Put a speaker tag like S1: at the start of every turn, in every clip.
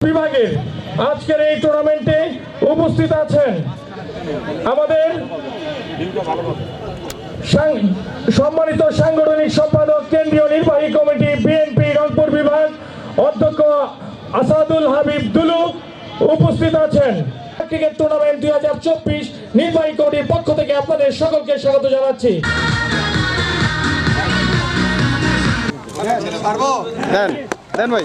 S1: বিভাগে আজকের এই টুর্নামেন্টে উপস্থিত আছেন আমাদের সম্মানিত সাংগঠনিক সম্পাদক, কেন্দ্রীয় নির্বাহী কমিটি বিএনপি রংপুর বিভাগ অধ্যক্ষ আসাদুল হাবিব দুলু উপস্থিত আছেন। ক্রিকেট টুর্নামেন্ট দুই হাজার চব্বিশ নির্বাহী কমিটির পক্ষ থেকে আপনাদের সকলকে স্বাগত জানাচ্ছি।
S2: দেন ভাই।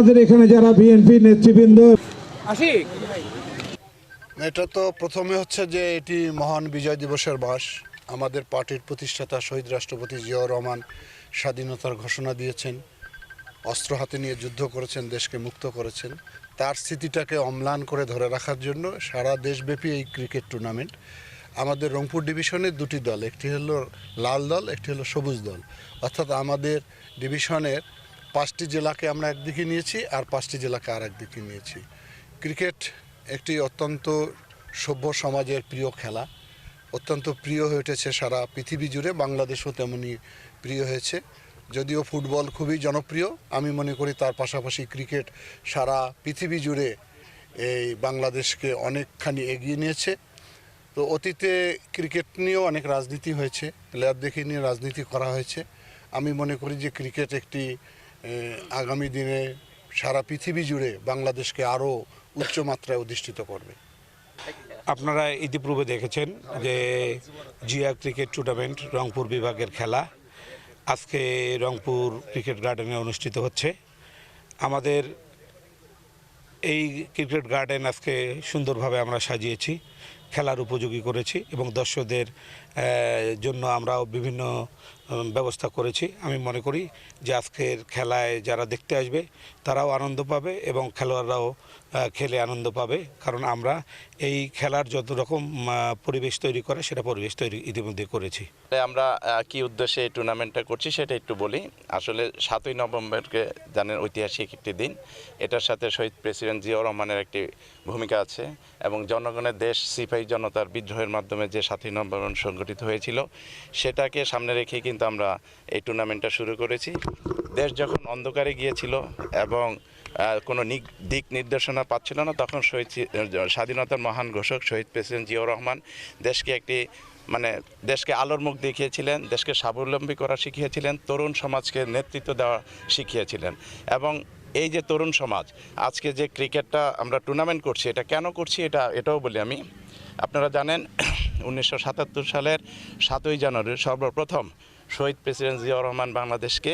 S3: আমাদের এখানে যারা বিএনপি নেতৃবৃন্দ
S4: এটা তো প্রথমে হচ্ছে যে এটি মহান বিজয় দিবসের বাস। আমাদের পার্টির প্রতিষ্ঠাতা শহীদ রাষ্ট্রপতি জিয়াউর রহমান স্বাধীনতার ঘোষণা দিয়েছেন অস্ত্র হাতে নিয়ে যুদ্ধ করেছেন দেশকে মুক্ত করেছেন। তার স্মৃতিটাকে অম্লান করে ধরে রাখার জন্য সারা দেশব্যাপী এই ক্রিকেট টুর্নামেন্ট। আমাদের রংপুর ডিভিশনের দুটি দল একটি হলো লাল দল একটি হলো সবুজ দল। অর্থাৎ আমাদের ডিভিশনের পাঁচটি জেলাকে আমরা একদিকে নিয়েছি আর পাঁচটি জেলাকে আর একদিকে নিয়েছি। ক্রিকেট একটি অত্যন্ত সভ্য সমাজের প্রিয় খেলা। অত্যন্ত প্রিয় হয়ে উঠেছে সারা পৃথিবী জুড়ে, বাংলাদেশও তেমনি প্রিয় হয়েছে। যদিও ফুটবল খুবই জনপ্রিয়, আমি মনে করি তার পাশাপাশি ক্রিকেট সারা পৃথিবী জুড়ে এই বাংলাদেশকে অনেকখানি এগিয়ে নিয়েছে। তো অতীতে ক্রিকেট নিয়েও অনেক রাজনীতি হয়েছে প্লেয়ার দেখে নিয়ে রাজনীতি করা হয়েছে। আমি মনে করি যে ক্রিকেট একটি আগামী দিনে সারা পৃথিবী জুড়ে বাংলাদেশকে আরও উচ্চমাত্রায় অধিষ্ঠিত করবে।
S5: আপনারা ইতিপূর্বে দেখেছেন যে জিয়া ক্রিকেট টুর্নামেন্ট রংপুর বিভাগের খেলা আজকে রংপুর ক্রিকেট গার্ডেনে অনুষ্ঠিত হচ্ছে। আমাদের এই ক্রিকেট গার্ডেন আজকে সুন্দরভাবে আমরা সাজিয়েছি। খেলার উপযোগী করেছি এবং দর্শকদের জন্য আমরাও বিভিন্ন ব্যবস্থা করেছি। আমি মনে করি যে আজকের খেলায় যারা দেখতে আসবে, তারাও আনন্দ পাবে এবং খেলোয়াড়রাও খেলে আনন্দ পাবে। কারণ আমরা এই খেলার যত রকম পরিবেশ তৈরি করে, সেটা পরিবেশ তৈরি ইতিমধ্যে করেছি।
S6: আমরা কি উদ্দেশ্যে এই টুর্নামেন্টটা করছি সেটা একটু বলি। আসলে সাতই নভেম্বরকে জানেন ঐতিহাসিক একটি দিন। এটার সাথে শহীদ প্রেসিডেন্ট জিয়াউর রহমানের একটি ভূমিকা আছে এবং জনগণের দেশ সিপাহী জনতার বিদ্রোহের মাধ্যমে যে সাতই নভেম্বর সংগঠিত হয়েছিল, সেটাকে সামনে রেখে কিন্তু আমরা এই টুর্নামেন্টটা শুরু করেছি। দেশ যখন অন্ধকারে গিয়েছিল এবং কোনো দিক নির্দেশনা পাচ্ছিল না, তখন শহীদ স্বাধীনতার মহান ঘোষক শহীদ প্রেসিডেন্ট জিয়াউর রহমান দেশকে একটি মানে দেশকে আলোর মুখ দেখিয়েছিলেন, দেশকে স্বাবলম্বী করা শিখিয়েছিলেন, তরুণ সমাজকে নেতৃত্ব দেওয়া শিখিয়েছিলেন। এবং এই যে তরুণ সমাজ, আজকে যে ক্রিকেটটা আমরা টুর্নামেন্ট করছি, এটা কেন করছি, এটা, এটাও বলি আমি। আপনারা জানেন, উনিশশো সাতাত্তর সালের সাতই জানুয়ারি সর্বপ্রথম শহীদ প্রেসিডেন্ট জিয়াউর রহমান বাংলাদেশকে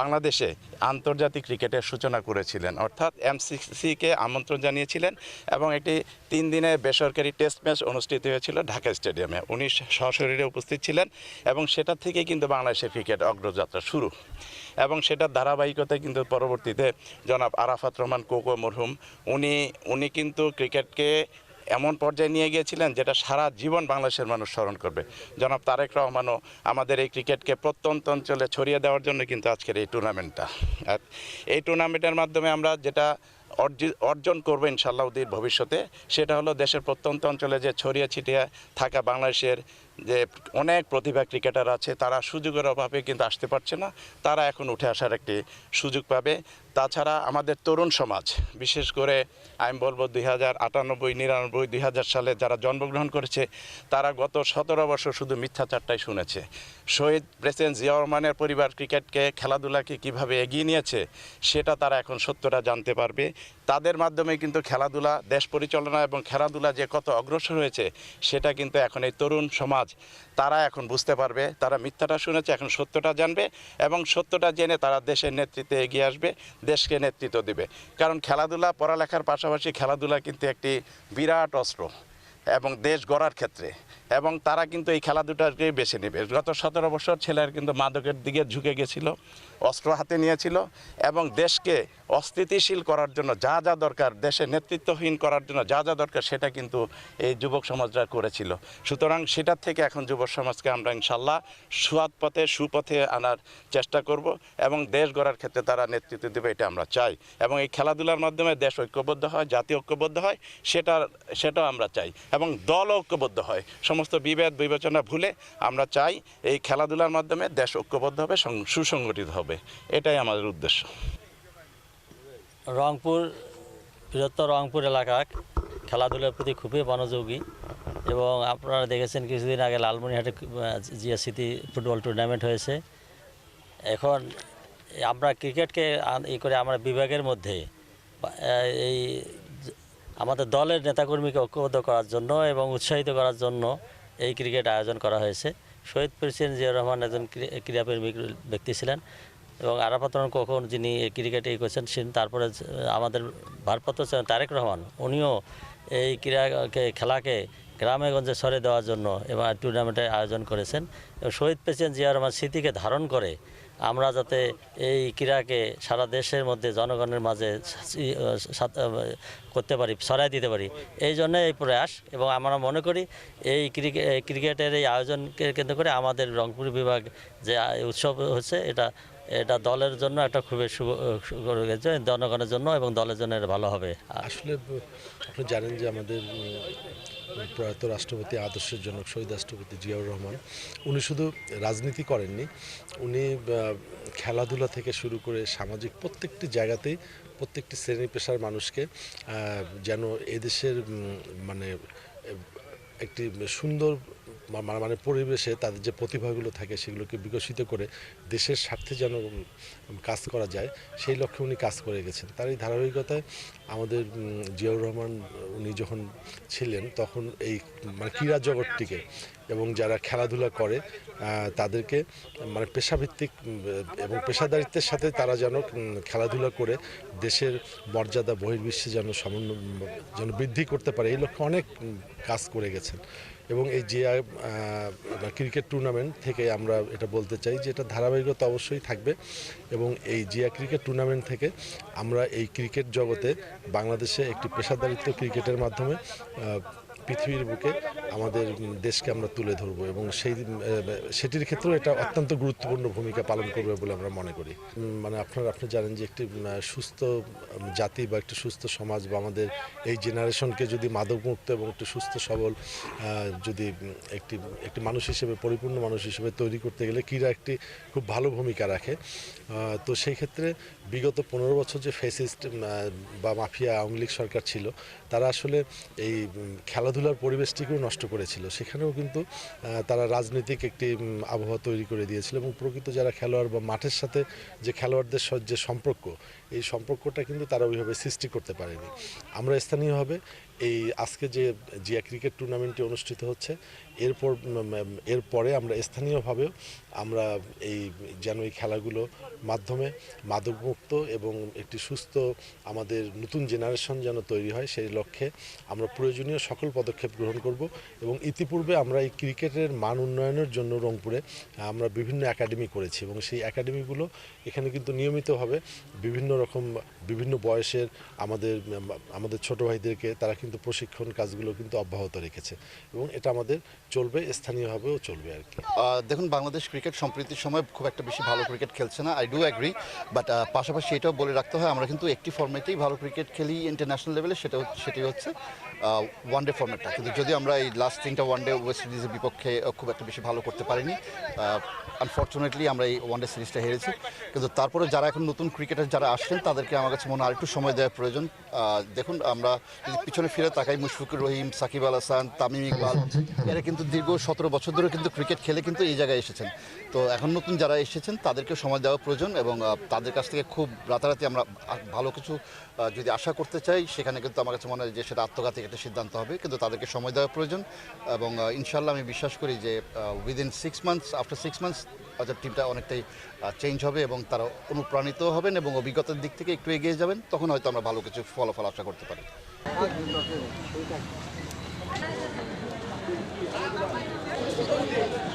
S6: বাংলাদেশে আন্তর্জাতিক ক্রিকেটের সূচনা করেছিলেন। অর্থাৎ এমসিসিকে আমন্ত্রণ জানিয়েছিলেন এবং একটি তিন দিনের বেসরকারি টেস্ট ম্যাচ অনুষ্ঠিত হয়েছিল ঢাকা স্টেডিয়ামে। উনি সশরীরে উপস্থিত ছিলেন এবং সেটা থেকে কিন্তু বাংলাদেশের ক্রিকেট অগ্রযাত্রা শুরু। এবং সেটার ধারাবাহিকতায় কিন্তু পরবর্তীতে জনাব আরাফাত রহমান, কোকো মরহুম, উনি উনি কিন্তু ক্রিকেটকে এমন পর্যায়ে নিয়ে গিয়েছিলেন যেটা সারা জীবন বাংলাদেশের মানুষ স্মরণ করবে। জনাব তারেক রহমানও আমাদের এই ক্রিকেটকে প্রত্যন্ত অঞ্চলে ছড়িয়ে দেওয়ার জন্য কিন্তু আজকের এই টুর্নামেন্টটা আর এই টুর্নামেন্টের মাধ্যমে আমরা যেটা অর্জি- অর্জন করব ইনশাল্লাহ অদূর ভবিষ্যতে, সেটা হলো দেশের প্রত্যন্ত অঞ্চলে যে ছড়িয়ে ছিটিয়ে থাকা বাংলাদেশের যে অনেক প্রতিভা ক্রিকেটার আছে, তারা সুযোগের অভাবে কিন্তু আসতে পারছে না। তারা এখন উঠে আসার একটি সুযোগ পাবে। তাছাড়া আমাদের তরুণ সমাজ, বিশেষ করে আমি বলব দুই হাজার আটানব্বই, নিরানব্বই, দুই হাজার সালে যারা জন্মগ্রহণ করেছে, তারা গত সতেরো বছর শুধু মিথ্যাচারটাই শুনেছে। শহীদ প্রেসিডেন্ট জিয়া রহমানের পরিবার ক্রিকেটকে, খেলাধুলাকে কীভাবে এগিয়ে নিয়েছে, সেটা তারা এখন সত্যটা জানতে পারবে। তাদের মাধ্যমে কিন্তু খেলাধুলা, দেশ পরিচালনা এবং খেলাধুলা যে কত অগ্রসর হয়েছে, সেটা কিন্তু এখন এই তরুণ সমাজ সমাজ তারা এখন বুঝতে পারবে, তারা মিথ্যাটা শুনেছে, এখন সত্যটা জানবে এবং সত্যটা জেনে তারা দেশের নেতৃত্বে এগিয়ে আসবে, দেশকে নেতৃত্ব দিবে। কারণ খেলাধুলা, পড়ালেখার পাশাপাশি খেলাধুলা কিন্তু একটি বিরাট অস্ত্র এবং দেশ গড়ার ক্ষেত্রে। এবং তারা কিন্তু এই খেলা দুটাকে বেছে নেবে। গত সতেরো বছর ছেলের কিন্তু মাদকের দিকে ঝুঁকে গেছিল, অস্ত্র হাতে নিয়েছিল এবং দেশকে অস্থিতিশীল করার জন্য যা যা দরকার, দেশে নেতৃত্বহীন করার জন্য যা যা দরকার সেটা কিন্তু এই যুবক সমাজরা করেছিল। সুতরাং সেটার থেকে এখন যুবক সমাজকে আমরা ইনশাল্লাহ সুয়াদ পথে, সুপথে আনার চেষ্টা করব এবং দেশ গড়ার ক্ষেত্রে তারা নেতৃত্ব দেবে, এটা আমরা চাই। এবং এই খেলাধুলার মাধ্যমে দেশ ঐক্যবদ্ধ হয়, জাতি ঐক্যবদ্ধ হয় সেটা সেটাও আমরা চাই। এবং দল ঐক্যবদ্ধ হয় সমস্ত বিভেদ বিবেচনা ভুলে আমরা চাই এই খেলাধুলার মাধ্যমে দেশ ঐক্যবদ্ধ হবে সুসংগঠিত হবে। এটাই আমাদের উদ্দেশ্য।
S7: রংপুর, বৃহত্তর রংপুর এলাকা খেলাধুলার প্রতি খুবই মনোযোগী এবং আপনারা দেখেছেন কিছুদিন আগে লালমনিরহাটে জিয়া স্মৃতি ফুটবল টুর্নামেন্ট হয়েছে। এখন আমরা ক্রিকেটকে ই করে আমরা বিভাগের মধ্যে এই আমাদের দলের নেতাকর্মীকে ঐক্যবদ্ধ করার জন্য এবং উৎসাহিত করার জন্য এই ক্রিকেট আয়োজন করা হয়েছে। শহীদ প্রেসিডেন্ট জিয়া রহমান একজন ক্রী- ক্রীড়াপ্রেমী ব্যক্তি ছিলেন এবং আরাফাত কখন যিনি ক্রিকেটে ই করছেন তারপরে আমাদের ভারপ্রাপ্ত ছিলেন তারেক রহমান, উনিও এই ক্রীড়াকে, খেলাকে গ্রামে গঞ্জে সরে দেওয়ার জন্য এবং টুর্নামেন্টের আয়োজন করেছেন। এবং শহীদ প্রেসিডেন্ট জিয়া রহমান স্মৃতিকে ধারণ করে আমরা যাতে এই ক্রীড়াকে সারা দেশের মধ্যে জনগণের মাঝে করতে পারি, ছড়াই দিতে পারি। এই জন্য এই প্রয়াস এবং আমরা মনে করি এই ক্রিকেট ক্রিকেটের এই আয়োজনকে কেন্দ্র করে আমাদের রংপুর বিভাগ যে উৎসব হচ্ছে, এটা এটা দলের জন্য একটা খুবই শুভ জনগণের জন্য এবং দলের জন্য এটা ভালো হবে।
S8: আসলে আপনি জানেন যে আমাদের প্রয়াত রাষ্ট্রপতি আদর্শের জনক শহীদ রাষ্ট্রপতি জিয়াউর রহমান, উনি শুধু রাজনীতি করেননি, উনি খেলাধুলা থেকে শুরু করে সামাজিক প্রত্যেকটি জায়গাতেই প্রত্যেকটি শ্রেণি পেশার মানুষকে যেন এদেশের মানে একটি সুন্দর মানে পরিবেশে তাদের যে প্রতিভাগুলো থাকে সেগুলোকে বিকশিত করে দেশের স্বার্থে যেন কাজ করা যায়, সেই লক্ষ্যে উনি কাজ করে গেছেন। তার এই ধারাবাহিকতায় আমাদের জিয়াউর রহমান, উনি যখন ছিলেন তখন এই মানে ক্রীড়া জগৎটিকে এবং যারা খেলাধুলা করে তাদেরকে মানে পেশাভিত্তিক এবং পেশাদারিত্বের সাথে তারা যেন খেলাধুলা করে দেশের মর্যাদা, বহির্বিশ্বে যেন সমন্বয় যেন বৃদ্ধি করতে পারে, এই লক্ষ্যে অনেক কাজ করে গেছেন। এবং এই জিয়া ক্রিকেট টুর্নামেন্ট থেকে আমরা এটা বলতে চাই যে, এটা ধারাবাহিকতা অবশ্যই থাকবে এবং এই জিয়া ক্রিকেট টুর্নামেন্ট থেকে আমরা এই ক্রিকেট জগতে বাংলাদেশে একটি পেশাদারিত্ব ক্রিকেটের মাধ্যমে পৃথিবীর বুকে আমাদের দেশকে আমরা তুলে ধরবো এবং সেই সেটির ক্ষেত্রেও এটা অত্যন্ত গুরুত্বপূর্ণ ভূমিকা পালন করবে বলে আমরা মনে করি। মানে আপনারা আপনি জানেন যে একটি সুস্থ জাতি বা একটি সুস্থ সমাজ বা আমাদের এই জেনারেশনকে যদি মাদকমুক্ত এবং একটি সুস্থ সবল যদি একটি একটি মানুষ হিসেবে পরিপূর্ণ মানুষ হিসেবে তৈরি করতে গেলে ক্রীড়া একটি খুব ভালো ভূমিকা রাখে। তো সেই ক্ষেত্রে বিগত পনেরো বছর যে ফেসিস্ট বা মাফিয়া আওয়ামী লীগ সরকার ছিল তারা আসলে এই উম, খেলাধুলার পরিবেশটিকেও নষ্ট করেছিল। সেখানেও কিন্তু তারা রাজনৈতিক একটি আবহাওয়া তৈরি করে দিয়েছিল এবং প্রকৃত যারা খেলোয়াড় বা মাঠের সাথে যে খেলোয়াড়দের যে সম্পর্ক, এই সম্পর্কটা কিন্তু তারা ওইভাবে সৃষ্টি করতে পারেনি। আমরা স্থানীয়ভাবে এই আজকে যে জিয়া ক্রিকেট টুর্নামেন্টটি অনুষ্ঠিত হচ্ছে, এরপর এরপরে আমরা স্থানীয়ভাবেও আমরা এই যেন এই খেলাগুলো মাধ্যমে মাদকমুক্ত এবং একটি সুস্থ আমাদের নতুন জেনারেশন যেন তৈরি হয়, সেই লক্ষ্যে আমরা প্রয়োজনীয় সকল পদক্ষেপ গ্রহণ করব এবং ইতিপূর্বে আমরা এই ক্রিকেটের মান উন্নয়নের জন্য রংপুরে আমরা বিভিন্ন একাডেমি করেছি এবং সেই একাডেমিগুলো এখানে কিন্তু নিয়মিতভাবে বিভিন্ন রকম বিভিন্ন বয়সের আমাদের আমাদের ছোট ভাইদেরকে তারা কিন্তু প্রশিক্ষণ কাজগুলো কিন্তু অব্যাহত রেখেছে এবং এটা আমাদের চলবে, স্থানীয়ভাবেও চলবে আর কি।
S9: দেখুন, বাংলাদেশ ক্রিকেট সম্প্রীতির সময় খুব একটা বেশি ভালো ক্রিকেট খেলছে না আই ডু অ্যাগ্রি বাট পাশাপাশি এটাও বলে রাখতে হয়, আমরা কিন্তু একটি ফর্মেটেই ভালো ক্রিকেট খেলি ইন্টারন্যাশনাল লেভেলে সেটা সেটি হচ্ছে ওয়ান ডে ফর্মেটটা কিন্তু যদি আমরা এই লাস্ট তিনটা ওয়ান ডে ওয়েস্ট ইন্ডিজের বিপক্ষে খুব একটা বেশি ভালো করতে পারিনি আনফর্চুনেটলি আমরা এই ওয়ান ডে সিরিজটা হেরেছি। কিন্তু তারপরে যারা এখন নতুন ক্রিকেটার যারা আসছেন, তাদেরকে আমার কাছে মনে হয় আরেকটু সময় দেওয়ার প্রয়োজন। দেখুন, আমরা যদি পিছনে ফিরে তাকাই, মুশফিকুর রহিম, সাকিব আল হাসান, তামিম ইকবাল, এরা কিন্তু দীর্ঘ সতেরো বছর ধরে কিন্তু ক্রিকেট খেলে কিন্তু এই জায়গায় এসেছেন। তো এখন নতুন যারা এসেছেন তাদেরকে সময় দেওয়া প্রয়োজন এবং তাদের কাছ থেকে খুব রাতারাতি আমরা ভালো কিছু যদি আশা করতে চাই, সেখানে কিন্তু আমার কাছে মনে হয় যে সেটা আত্মঘাতী একটা সিদ্ধান্ত হবে। কিন্তু তাদেরকে সময় দেওয়া প্রয়োজন এবং ইনশাল্লাহ আমি বিশ্বাস করি যে within six months after six months অর্থাৎ টিমটা অনেকটাই চেঞ্জ হবে এবং তারা অনুপ্রাণিত হবেন এবং অভিজ্ঞতার দিক থেকে একটু এগিয়ে যাবেন। তখন হয়তো আমরা ভালো কিছু ফলাফল আশা করতে পারি।
S10: গোল করেছেন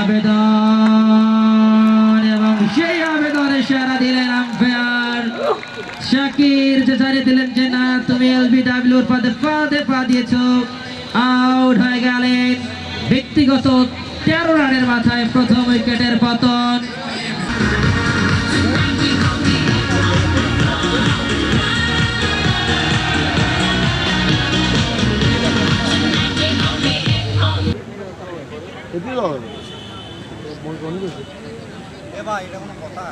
S10: আবেদন, এবং সেই আবেদনে সারা দিলেন আম্পায়ার শাকির। যে জানিয়ে দিলেন যে না, তুমি এলবিডাব্লিউর পদে পদে পা দিয়েছ, আউট হয়ে গেলেন। ব্যক্তিগত তেরো রানের মাথায় প্রথম উইকেটের পতন। এটা কোনো কথা।